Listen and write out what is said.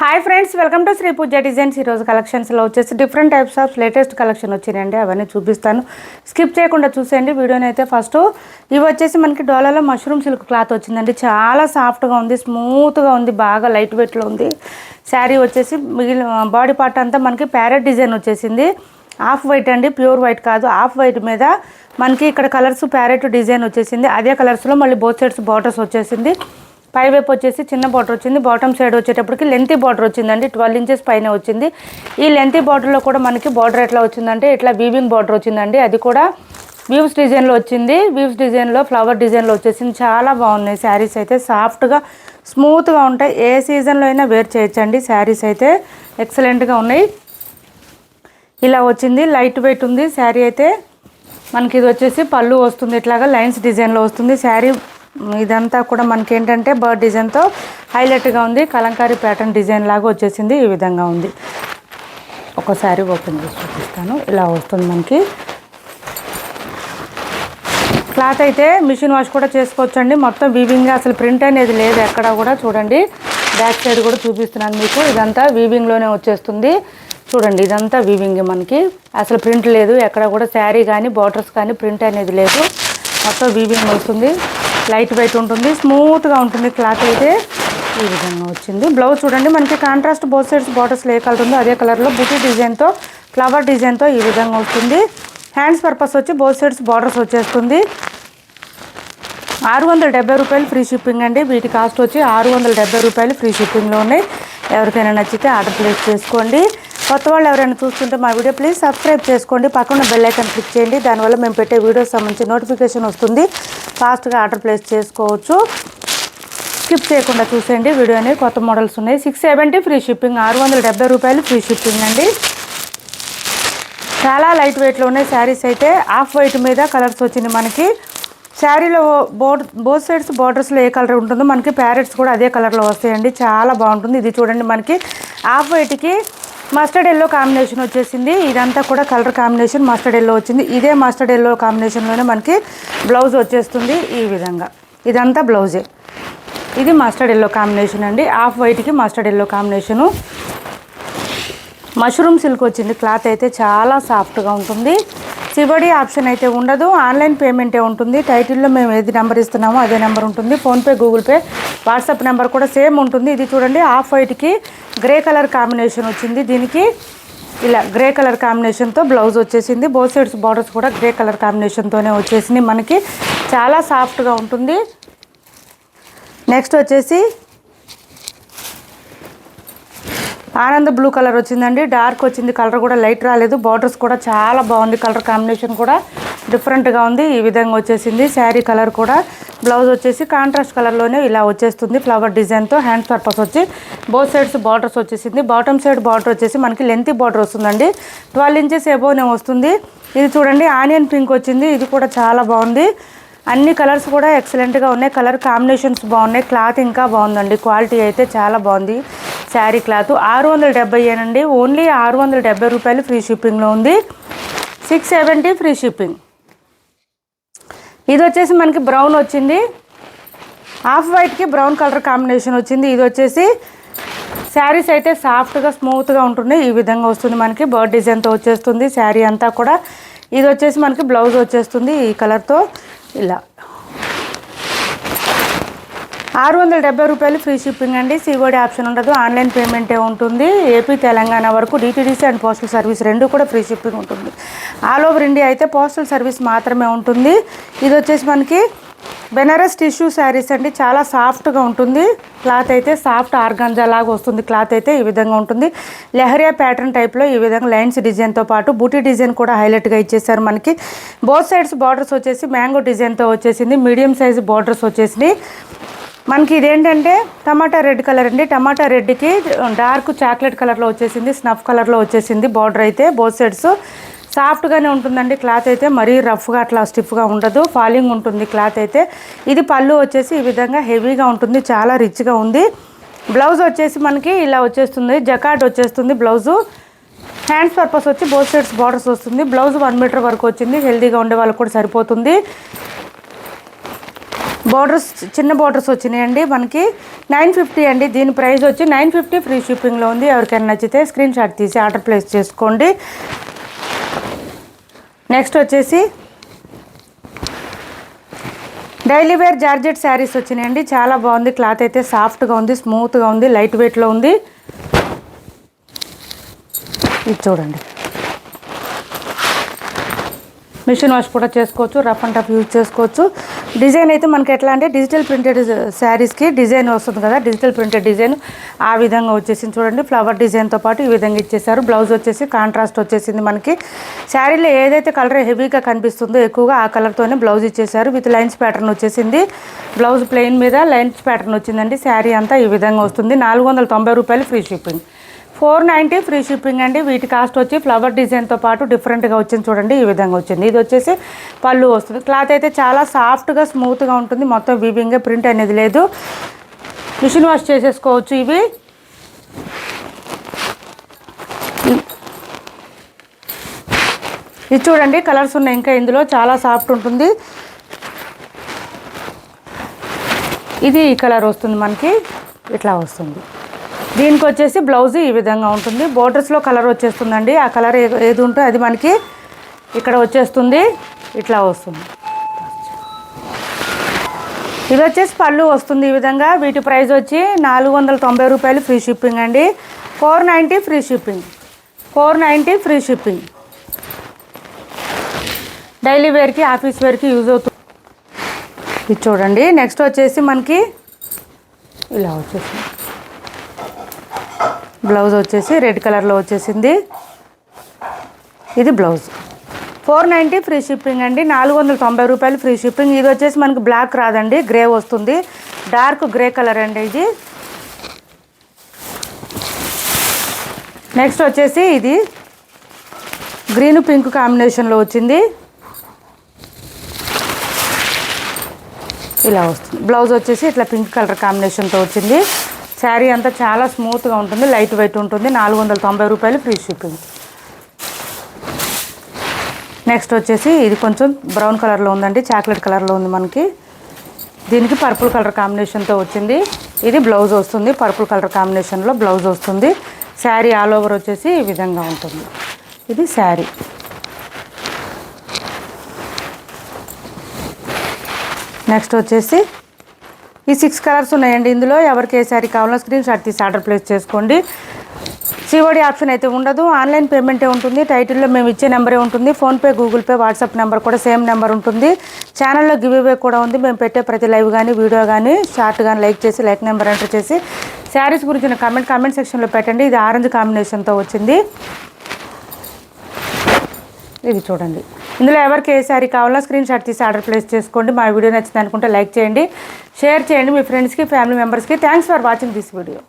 Hi friends welcome to Sri Pooja designs ఈరోజు కలెక్షన్స్లో వచ్చేసి different types of latest collection వచ్చినాయండి. అవన్నీ చూపిస్తాను. స్కిప్ చేయకుండా చూసేయండి. వీడియోని అయితే ఫస్ట్ ఇవి వచ్చేసి మనకి డోలాలో మష్రూమ్ సిల్క్ క్లాత్ వచ్చిందండి. చాలా సాఫ్ట్గా ఉంది స్మూత్గా ఉంది బాగా లైట్ వెయిట్లో ఉంది. శారీ వచ్చేసి మిగిలిన బాడీ పార్ట్ అంతా మనకి ప్యారెట్ డిజైన్ వచ్చేసింది. ఆఫ్ వైట్ అండి ప్యూర్ వైట్ కాదు. ఆఫ్ వైట్ మీద మనకి ఇక్కడ కలర్స్ ప్యారెట్ డిజైన్ వచ్చేసింది. అదే కలర్స్లో మళ్ళీ బోత్ సైడ్స్ బార్డర్స్ వచ్చేసింది. పై వైపు వచ్చేసి చిన్న బార్డర్ వచ్చింది. బాటమ్ సైడ్ వచ్చేటప్పటికి లెంతీ బార్డర్ వచ్చిందండి. ట్వెల్వ్ ఇంచెస్ పైన వచ్చింది. ఈ లెంతీ బార్డర్లో కూడా మనకి బార్డర్ ఎట్లా వచ్చిందంటే ఇట్లా వీవింగ్ బార్డర్ వచ్చిందండి. అది కూడా వీవ్స్ డిజైన్లో వచ్చింది. వీవ్స్ డిజైన్లో ఫ్లవర్ డిజైన్లో వచ్చేసింది. చాలా బాగున్నాయి శారీస్ అయితే. సాఫ్ట్గా స్మూత్గా ఉంటాయి. ఏ సీజన్లో అయినా వేర్ చేయొచ్చండి. శారీస్ అయితే ఎక్సలెంట్గా ఉన్నాయి. ఇలా వచ్చింది. లైట్ వెయిట్ ఉంది. శారీ అయితే మనకి ఇది వచ్చేసి పళ్ళు వస్తుంది. ఇట్లాగా లైన్స్ డిజైన్లో వస్తుంది. శారీ ఇదంతా కూడా మనకి ఏంటంటే బర్డ్ డిజైన్తో హైలైట్గా ఉంది. కలంకారీ ప్యాటర్న్ డిజైన్ లాగా వచ్చేసింది. ఈ విధంగా ఉంది. ఒక శారీ ఓపెన్ చేసి చూపిస్తాను. ఇలా వస్తుంది మనకి. క్లాత్ అయితే మిషన్ వాష్ కూడా చేసుకోవచ్చండి. మొత్తం వీవింగ్గా అసలు ప్రింట్ అనేది లేదు ఎక్కడ కూడా. చూడండి. బ్యాక్ సైడ్ కూడా చూపిస్తున్నాను మీకు. ఇదంతా వీవింగ్లోనే వచ్చేస్తుంది. చూడండి ఇదంతా వీవింగ్ మనకి. అసలు ప్రింట్ లేదు. ఎక్కడ కూడా శారీ కానీ బార్డర్స్ కానీ ప్రింట్ అనేది లేదు. మొత్తం వీవింగ్ వస్తుంది లైట్ వెయిట్ ఉంటుంది స్మూత్గా ఉంటుంది క్లాత్ అయితే. ఈ విధంగా వచ్చింది. బ్లౌజ్ చూడండి మనకి కాంట్రాస్ట్ బోత్ సైడ్స్ బార్డర్స్లో ఏ కలర్ ఉందో అదే కలర్లో బుటీ డిజైన్తో ఫ్లవర్ డిజైన్తో ఈ విధంగా వస్తుంది. హ్యాండ్స్ పర్పస్ వచ్చి బోత్ సైడ్స్ బార్డర్స్ వచ్చేస్తుంది. ఆరు వందల డెబ్బై రూపాయలు ఫ్రీ షిప్పింగ్ అండి. వీటి కాస్ట్ వచ్చి ఆరు వందల డెబ్బై రూపాయలు ఫ్రీ షిప్పింగ్లో ఉన్నాయి ఎవరికైనా నచ్చితే ఆర్డర్ ప్లేస్ చేసుకోండి. కొత్త వాళ్ళు ఎవరైనా చూస్తుంటే మా వీడియో ప్లీజ్ సబ్స్క్రైబ్ చేసుకోండి. పక్కన బెల్ ఐకాన్ క్లిక్ చేయండి. దానివల్ల మేము పెట్టే వీడియోస్ సంబంధించి నోటిఫికేషన్ వస్తుంది. ఫాస్ట్గా ఆర్డర్ ప్లేస్ చేసుకోవచ్చు. స్కిప్ చేయకుండా చూసేయండి. వీడియో అనేది కొత్త మోడల్స్ ఉన్నాయి. సిక్స్ సెవెంటీ ఫ్రీ షిప్పింగ్ ఆరు వందల డెబ్బై రూపాయలు ఫ్రీ షిప్పింగ్ అండి. చాలా లైట్ వెయిట్లో ఉన్నాయి శారీస్ అయితే. ఆఫ్ వైట్ మీద కలర్స్ వచ్చింది మనకి. శారీలో బోర్డ్ బోత్ సైడ్స్ బార్డర్స్లో ఏ కలర్ ఉంటుందో మనకి ప్యారెట్స్ కూడా అదే కలర్లో వస్తాయండి. చాలా బాగుంటుంది. ఇది చూడండి మనకి. ఆఫ్ వైట్కి మస్టర్డ్ ఎల్లో కాంబినేషన్ వచ్చేసింది. ఇదంతా కూడా కలర్ కాంబినేషన్ మస్టర్డ్ ఎల్లో వచ్చింది. ఇదే మస్టర్డ్ ఎల్లో కాంబినేషన్లోనే మనకి బ్లౌజ్ వచ్చేస్తుంది ఈ విధంగా. ఇదంతా బ్లౌజే ఇది మస్టర్డ్ ఎల్లో కాంబినేషన్ అండి. ఆఫ్ వైట్కి mustard yellow combination mushroom silk వచ్చింది. క్లాత్ అయితే చాలా సాఫ్ట్గా ఉంటుంది. సిబడి ఆప్షన్ అయితే ఉండదు. ఆన్లైన్ పేమెంటే ఉంటుంది. టైటిల్లో మేము ఏది నెంబర్ ఇస్తున్నామో అదే నెంబర్ ఉంటుంది. PhonePe Google Pay WhatsApp number కూడా సేమ్ ఉంటుంది. ఇది చూడండి ఆఫ్ వైట్కి గ్రే కలర్ కాంబినేషన్ వచ్చింది. దీనికి ఇలా గ్రే కలర్ కాంబినేషన్తో బ్లౌజ్ వచ్చేసింది. బోత్ సైడ్స్ బార్డర్స్ కూడా గ్రే కలర్ కాంబినేషన్తోనే వచ్చేసింది మనకి చాలా సాఫ్ట్గా ఉంటుంది. నెక్స్ట్ వచ్చేసి ఆనంద బ్లూ కలర్ వచ్చిందండి. డార్క్ వచ్చింది. కలర్ కూడా లైట్ రాలేదు. బార్డర్స్ కూడా చాలా బాగుంది. కలర్ కాంబినేషన్ కూడా డిఫరెంట్గా ఉంది. ఈ విధంగా వచ్చేసింది. శారీ కలర్ కూడా. బ్లౌజ్ వచ్చేసి కాంట్రాస్ట్ కలర్లోనే ఇలా వచ్చేస్తుంది. ఫ్లవర్ డిజైన్తో హ్యాండ్ పర్పస్ వచ్చి బోత్ సైడ్స్ బార్డర్స్ వచ్చేసింది. బాటమ్ సైడ్ బార్డర్ వచ్చేసి మనకి లెంతీ బార్డర్ వస్తుందండి. ట్వెల్వ్ ఇంచెస్ ఎబోనే వస్తుంది. ఇది చూడండి. ఆనియన్ పింక్ వచ్చింది. ఇది కూడా చాలా బాగుంది. అన్ని కలర్స్ కూడా ఎక్సలెంట్గా ఉన్నాయి. కలర్ కాంబినేషన్స్ బాగున్నాయి. క్లాత్ ఇంకా బాగుందండి. క్వాలిటీ అయితే చాలా బాగుంది. శారీ క్లాత్ ఆరు వందల డెబ్బై ఏనండి ఓన్లీ ఆరు వందల డెబ్బై రూపాయలు ఫ్రీ షిప్పింగ్లో ఉంది. సిక్స్ సెవెంటీ ఫ్రీ షిప్పింగ్ ఇది వచ్చేసి మనకి బ్రౌన్ వచ్చింది. హాఫ్ వైట్కి బ్రౌన్ కలర్ కాంబినేషన్ వచ్చింది. ఇది వచ్చేసి శారీస్ అయితే సాఫ్ట్గా స్మూత్గా ఉంటున్నాయి ఈ విధంగా వస్తుంది మనకి. బర్డ్ డిజైన్తో వచ్చేస్తుంది. శారీ అంతా కూడా. ఇది వచ్చేసి మనకి బ్లౌజ్ వచ్చేస్తుంది ఈ కలర్తో ఇలా. ఆరు వందల డెబ్బై రూపాయలు ఫ్రీ షిప్పింగ్ అండి. సిఓడి ఆప్షన్ ఉండదు. ఆన్లైన్ పేమెంటే ఉంటుంది. ఏపీ తెలంగాణ వరకు డిటీడీసీ అండ్ పోస్టల్ సర్వీస్ రెండు కూడా ఫ్రీ షిప్పింగ్ ఉంటుంది. ఆల్ ఓవర్ ఇండియా అయితే పోస్టల్ సర్వీస్ మాత్రమే ఉంటుంది. ఇది వచ్చేసి మనకి బెనారస్ టిష్యూ శారీస్ అండి చాలా సాఫ్ట్గా ఉంటుంది. క్లాత్ అయితే సాఫ్ట్ ఆర్గాంజా లాగా వస్తుంది. క్లాత్ అయితే ఈ విధంగా ఉంటుంది. లెహరియా ప్యాటర్న్ టైప్లో ఈ విధంగా లైన్స్ డిజైన్తో పాటు బూటీ డిజైన్ కూడా హైలైట్గా ఇచ్చేసారు మనకి. బోత్ సైడ్స్ బార్డర్స్ వచ్చేసి మ్యాంగో డిజైన్తో వచ్చేసింది. మీడియం సైజ్ బార్డర్స్ వచ్చేసినాయి. మనకి ఇదేంటంటే టమాటా రెడ్ కలర్ అండి. టమాటా రెడ్కి డార్క్ చాక్లెట్ కలర్లో వచ్చేసింది. స్నఫ్ కలర్లో వచ్చేసింది బార్డర్ అయితే బోత్ సైడ్స్. సాఫ్ట్గానే ఉంటుందండి క్లాత్ అయితే మరీ రఫ్గా అట్లా స్టిఫ్గా ఉండదు. ఫాలింగ్ ఉంటుంది క్లాత్ అయితే. ఇది పళ్ళు వచ్చేసి ఈ విధంగా హెవీగా ఉంటుంది చాలా రిచ్గా ఉంది. బ్లౌజ్ వచ్చేసి మనకి ఇలా వచ్చేస్తుంది జకాట్ వచ్చేస్తుంది బ్లౌజు. హ్యాండ్స్ పర్పస్ వచ్చి బోత్ సైడ్స్ బార్డర్స్ వస్తుంది. బ్లౌజ్ వన్ మీటర్ వరకు వచ్చింది హెల్దీగా ఉండే వాళ్ళకి కూడా సరిపోతుంది. బోర్డర్స్ చిన్న బార్డర్స్ వచ్చినాయండి మనకి. నైన్ ఫిఫ్టీ అండి దీని ప్రైస్ వచ్చి నైన్ ఫిఫ్టీ ఫ్రీ షిప్పింగ్లో ఉంది. ఎవరికైనా నచ్చితే స్క్రీన్ షాట్ తీసి ఆర్డర్ ప్లేస్ చేసుకోండి. నెక్స్ట్ వచ్చేసి డైలీ వేర్ జార్జెట్ శారీస్ వచ్చినాయండి. చాలా బాగుంది. క్లాత్ అయితే సాఫ్ట్గా ఉంది స్మూత్గా ఉంది లైట్ వెయిట్లో ఉంది. ఇది చూడండి. మిషన్ వాష్ కూడా చేసుకోవచ్చు రఫ్ అండ్ టఫ్ యూజ్ చేసుకోవచ్చు. డిజైన్ అయితే మనకి ఎట్లా అంటే డిజిటల్ ప్రింటెడ్ శారీస్కి డిజైన్ వస్తుంది కదా డిజిటల్ ప్రింటెడ్ డిజైన్ ఆ విధంగా వచ్చేసింది చూడండి. ఫ్లవర్ డిజైన్తో పాటు ఈ విధంగా ఇచ్చేసారు బ్లౌజ్ వచ్చేసి కాంట్రాస్ట్ వచ్చేసింది మనకి. శారీలో ఏదైతే కలర్ హెవీగా కనిపిస్తుందో ఎక్కువగా ఆ కలర్తోనే బ్లౌజ్ ఇచ్చేసారు విత్ లైన్స్ ప్యాటర్న్ వచ్చేసింది. బ్లౌజ్ ప్లెయిన్ మీద లైన్స్ ప్యాటర్న్ వచ్చిందండి. శారీ అంతా ఈ విధంగా వస్తుంది. నాలుగు వందల తొంభై రూపాయలు free shipping. Four ninety free shipping అండి. వీటి కాస్ట్ వచ్చి ఫ్లవర్ డిజైన్తో పాటు డిఫరెంట్గా వచ్చింది చూడండి. ఈ విధంగా వచ్చింది. ఇది వచ్చేసి పళ్ళు వస్తుంది. క్లాత్ అయితే చాలా సాఫ్ట్గా స్మూత్గా ఉంటుంది. మొత్తం వీవింగ్ ప్రింట్ అనేది లేదు. మిషన్ వాష్ చేసేసుకోవచ్చు ఇవి. ఇది చూడండి. కలర్స్ ఉన్నాయి ఇంకా ఇందులో. చాలా సాఫ్ట్ ఉంటుంది. ఇది ఈ కలర్ వస్తుంది మనకి. ఇట్లా వస్తుంది. దీనికి వచ్చేసి బ్లౌజ్ ఈ విధంగా ఉంటుంది. బోర్డర్స్లో కలర్ వచ్చేస్తుందండి. ఆ కలర్ ఏది ఉంటే అది మనకి ఇక్కడ వచ్చేస్తుంది. ఇట్లా వస్తుంది. ఇది వచ్చేసి పళ్ళు వస్తుంది ఈ విధంగా. వీటి ప్రైస్ వచ్చి నాలుగు వందల తొంభై రూపాయలు ఫ్రీ షిప్పింగ్ అండి. Four ninety free shipping. Four ninety free shipping. Daily వేర్కి ఆఫీస్ వేర్కి యూజ్ అవుతుంది ఇది చూడండి. నెక్స్ట్ వచ్చేసి మనకి ఇలా వచ్చేసింది బ్లౌజ్ వచ్చేసి రెడ్ కలర్లో వచ్చేసింది. ఇది blouse. Four ninety free shipping అండి. నాలుగు వందల తొంభై రూపాయలు ఫ్రీ షిప్పింగ్. ఇది వచ్చేసి మనకు బ్లాక్ రాదండి. గ్రే వస్తుంది. డార్క్ గ్రే కలర్ అండి ఇది. నెక్స్ట్ వచ్చేసి ఇది గ్రీన్ పింక్ కాంబినేషన్లో వచ్చింది. ఇలా వస్తుంది. బ్లౌజ్ వచ్చేసి ఇట్లా పింక్ కలర్ కాంబినేషన్తో వచ్చింది. శారీ అంతా చాలా స్మూత్గా ఉంటుంది లైట్ వెయిట్ ఉంటుంది. నాలుగు వందల తొంభై రూపాయలు ఫ్రీ షిప్పింగ్. నెక్స్ట్ వచ్చేసి ఇది కొంచెం బ్రౌన్ కలర్లో ఉందండి చాక్లెట్ కలర్లో ఉంది మనకి. దీనికి పర్పుల్ కలర్ కాంబినేషన్తో వచ్చింది. ఇది బ్లౌజ్ వస్తుంది పర్పుల్ కలర్ కాంబినేషన్లో బ్లౌజ్ వస్తుంది. శారీ ఆల్ ఓవర్ వచ్చేసి ఈ విధంగా ఉంటుంది. ఇది శారీ. నెక్స్ట్ వచ్చేసి ఈ సిక్స్ కలర్స్ ఉన్నాయండి ఇందులో. ఎవరికి ఏ శారీ కావాలో స్క్రీన్ షాట్ తీసి ఆర్డర్ ప్లేస్ చేసుకోండి. సిఓడి ఆప్షన్ అయితే ఉండదు. ఆన్లైన్ పేమెంటే ఉంటుంది. టైటిల్లో మేము ఇచ్చే నెంబరే ఉంటుంది. PhonePe Google Pay WhatsApp number కూడా సేమ్ నెంబర్ ఉంటుంది. ఛానల్లో గివ్ అవే కూడా ఉంది. మేము పెట్టే ప్రతి లైవ్ కానీ వీడియో కానీ షార్ట్ కానీ లైక్ చేసి లైక్ నెంబర్ ఎంటర్ చేసి శారీస్ గురించిన కామెంట్ కామెంట్ సెక్షన్లో పెట్టండి. ఇది ఆరెంజ్ కాంబినేషన్తో వచ్చింది. ఇది చూడండి. ఇందులో ఎవరికి ఏ శారీ కావాలో స్క్రీన్ షాట్ తీసి ఆర్డర్ ప్లేస్ చేసుకోండి. మా వీడియో నచ్చింది అనుకుంటే లైక్ చేయండి షేర్ చేయండి. మీ ఫ్రెండ్స్కి ఫ్యామిలీ మెంబర్స్కి thanks for watching this video